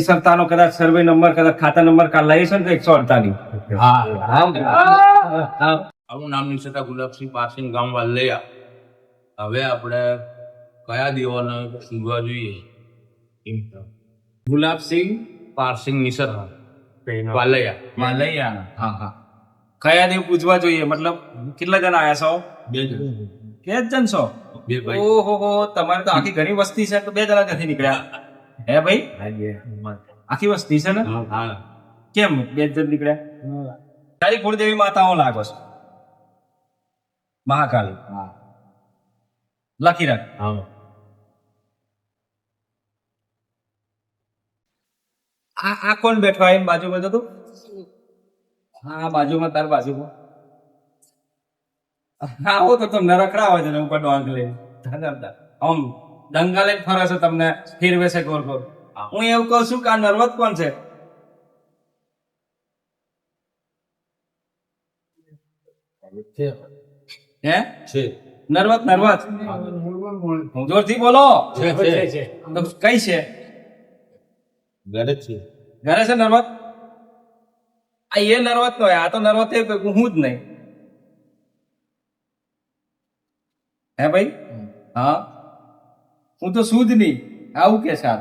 સરતાનો કદાચ survey number કદાચ ખાતા નંબર કાલ લઈ છે ને એકસો અડતાલીસ આવું નામ નિશતા ગુલાબસિંહ પાસિંગ ગામ વાલૈયા હવે આપણે કયા દેવાને શોધવા જોઈએ? ગુલાબસિંહ પારસિંગ નિસર વાલૈયા. વાલૈયા હા હા. કયા દેવ પૂછવા જોઈએ? મતલબ કેટલા જણા આયા છો? બે જણ. કે જ જણ છો? બે ભાઈ. ઓહો હો તમારે તો આખી ઘણી વસ્તી છે તો બે જણા નથી નીકળ્યા. હે ભાઈ? આખી વસ્તી છે ને? કેમ બે જણ નીકળ્યા? તારી કુળદેવી માતાઓ લાગો છો. મહાકાળી લખી રાખ. હા. આ આ કોણ બેઠો આ એમ બાજુમાં તો તું હા બાજુમાં તાર બાજુમાં. આવો તો તમને રખડાવે છે ઉપર ડોંગ લઈને. આમ દંગા જ ફરે છે તમને ફેરવે છે ગોળ ગોળ. હું. એવું કહું છું કે આ નર્વત કોણ છે? હે? છે. નર્વત નર્વત જોરથી બોલો. છે છે. તો કઈ છે? ઘરે છે. ઘરે છે નર્વત આ એ નર્વત નો આ તો નર્વત એ હું જ નહીં. હે ભાઈ? હા. હું તો શું જ નહીં. આવું કે છે આ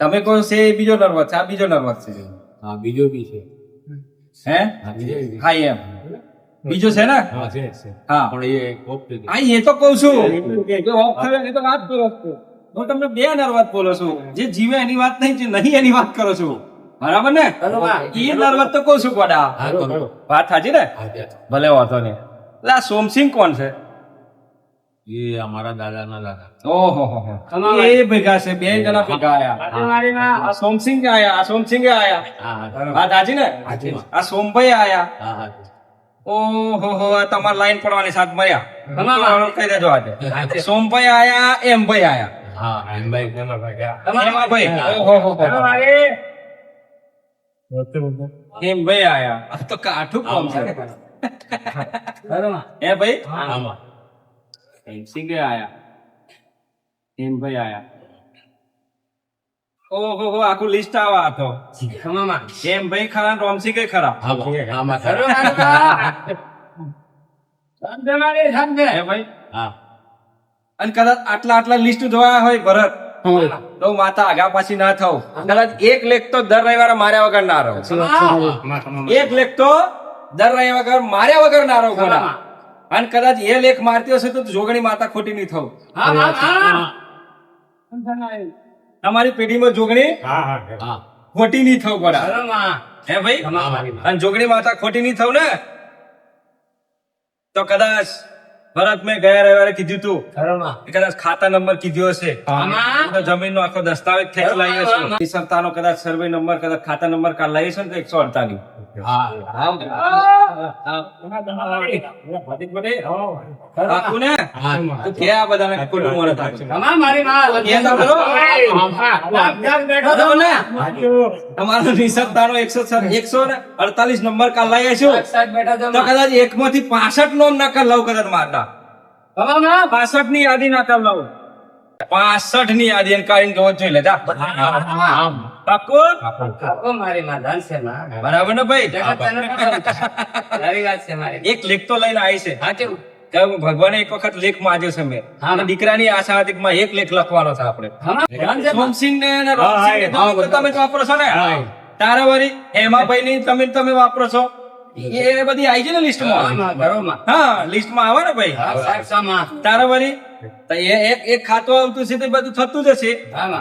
તમે કહો છે એ બીજો નર્વત છે આ બીજો નર્વત છે. હા બીજો બી છે. હે? હા એમ. બીજો છે ને? હા છે છે. હા. પણ એ ઓફ થઈ ગયો. હા એ તો કહું છું. જો off થયો એ તો વાત કરો છો. હું તમને બે નર્વત બોલો છું. જે જીવે એની વાત નહીં જે નહીં એની વાત કરો છું. બરાબર ને? એ નર્વત તો કહું છું ગોડા. વાત સાચી ને? ભલે વાંધો નહીં. એટલે આ સોમસિંહ કોણ છે? એ અમારા દાદાના દાદા. ઓહો હો હો. એ ભેગા છે બે જણા ભેગા આયા. આ સોમસિંહ આયા આ સોમસિંહ આયા. હા દાજી ને? આ સોમભાઈ આયા. હા હા. ઓહો હો આ તમારે લાઈન પડવાની સાથ મળ્યા. કહી દેજો આજે. સોમભાઈ આયા એમભાઈ આયા. હા એમભાઈ. એમાં ભાઈ. ઓહો હો હો. એમભાઈ આયા. તો કાઠું કોમ છે. એ ભાઈ? આમાં. સિંગે આયા? એમભાઈ આયા. ઓહો હો આખું લિસ્ટ આવા હતો. એમ ભાઈ ખરા રોમસિંગે ખરા? આમાં આમાં હે ભાઈ? હા. અને કદાચ આટલા આટલા લિસ્ટ જોયા હોય ભરત. તો માતા આગા પાછી ના થવું કદાચ એક લેખ તો દર રવિવારે માર્યા વગર ના રહો. એક લેખ તો દર રવિવારે વગર માર્યા વગર ના રહો. કોના અને કદાચ એ લેખ મારતી હશે તો જોગણી માતા ખોટી નહીં થવું. તમારી પેઢીમાં જોગણી હા ખોટી નહીં થવું પડે હે ભાઈ? અને જોગણી માતા ખોટી નહીં થવું ને? તો કદાચ ભરત મેં ગયા રવિવારે કીધું તું. કદાચ ખાતા નંબર કીધો હશે. તો જમીનનો આખો દસ્તાવેજ ખેંચ લાવી હશે સરતાનો કદાચ સર્વે નંબર કદાચ ખાતા નંબર કાલ લાવી હશે ને તો એકસો અડતાલીસ. ને? ને? એકસો ને અડતાલીસ નંબર કાલ લાવી આવીશું. તો કદાચ એક માંથી પાસઠ નો નકલ લઉં કદાચ મારતા પાસઠની યાદી નકલ લઉં પાસઠની યાદી કાઢીને જોવો જોઈ લેતા બરાબર ને ભાઈ? એક લેખ તો લઈને આવી છે. કે ભગવાને એક વખત લેખ માંગ્યો છે મેં. દીકરાની આશા હતી માં એક લેખ લખવાનો છે આપણે. સોમસિંહ ને ને તમે વાપરો છો ને? તારા વળી હેમાભાઈ ની તમે તમે વાપરો છો? એ બધી આવી છે ને લિસ્ટમાં? હા લિસ્ટમાં આવે ને ભાઈ? તારા વળી તો એ એક એક ખાતું આવતું છે તે બધું થતું જ હશે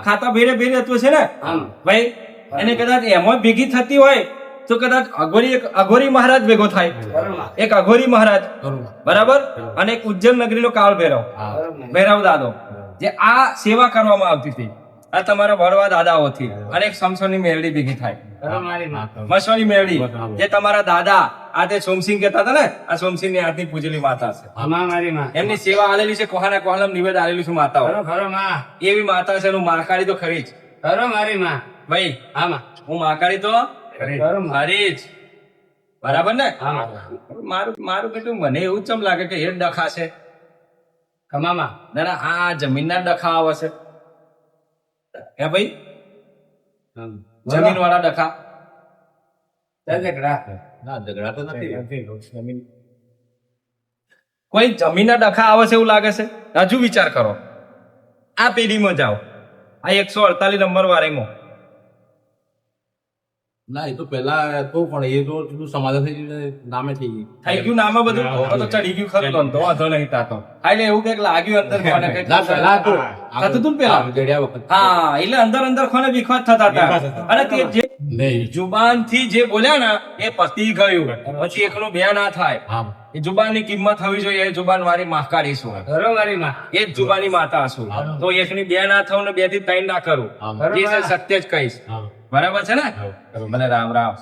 ખાતા ભેરે ભેરે હતું છે ને? ભાઈ એને કદાચ એમાં ભેગી થતી હોય તો કદાચ અઘોરી એક અઘોરી મહારાજ ભેગો થાય. એક અઘોરી મહારાજ. બરાબર. અને એક ઉજ્જૈન નગરીનો કાળ ભૈરવ. ભૈરવ દાદો. જે આ સેવા કરવામાં આવતી હતી. આ તમારા ભરવા દાદાઓથી. અને એક સમસોની મેરડી ભેગી થાય. મસોની મેળી. જે તમારા દાદા આ તે સોમસિંહ કહેતા હતા ને આ સોમસિંહની આજની પૂજેલી માતા છે. એમની સેવા આલેલી છે કોહાના કોહાલમ નિવેદ આલેલી છે માતાઓ. એવી માતા છે એનું માકાળી તો ખરી જ. ખરો મારી માં. ભાઈ હું માકાળી તો ખરી. જ. બરાબર ને? મારું મારું કેટલું મને એવું ચમ લાગે કે એ ડખા છે. ના ના આ જમીનના ડખા આવે છે હે ભાઈ? જમીન વાળા ડખા. ના ઝઘડા તો નથી. કોઈ જમીનના ડખા આવે છે એવું લાગે છે? હજુ વિચાર કરો. આ પેઢીમાં જાઓ. આ એકસો અડતાલીસ નંબર વાળીમાં ના એ તો પેલા તો પણ એ તો બધું સમાધાન થઈ ગયું નામે થઈ ગયું. થઈ ગયું નામે બધું? તો ચડી ગયું ખરું. તો વાંધો નહીં તાતો. હા, એટલે એવું કંઈક લાગ્યું અંદર કોને કંઈક ના થતું હતું. ને પેલા? વખત. હા એટલે અંદર અંદર કોને વિખવાદ થતા હતા. અને તે નહીં. જુબાનથી જે બોલ્યા ને એ પતી ગયું. પછી એકનું બે ના થાય. આમ એ જુબાનની કિંમત થવી જોઈએ એ જુબાન વાળી માફકારી શું એ જ જુબાની માતા શું તો એકની બે ના થવું ને બેથી ત્રણ ના કરું. એ સત્ય જ કહીશ. બરાબર છે ને? ભલે રામ રામ.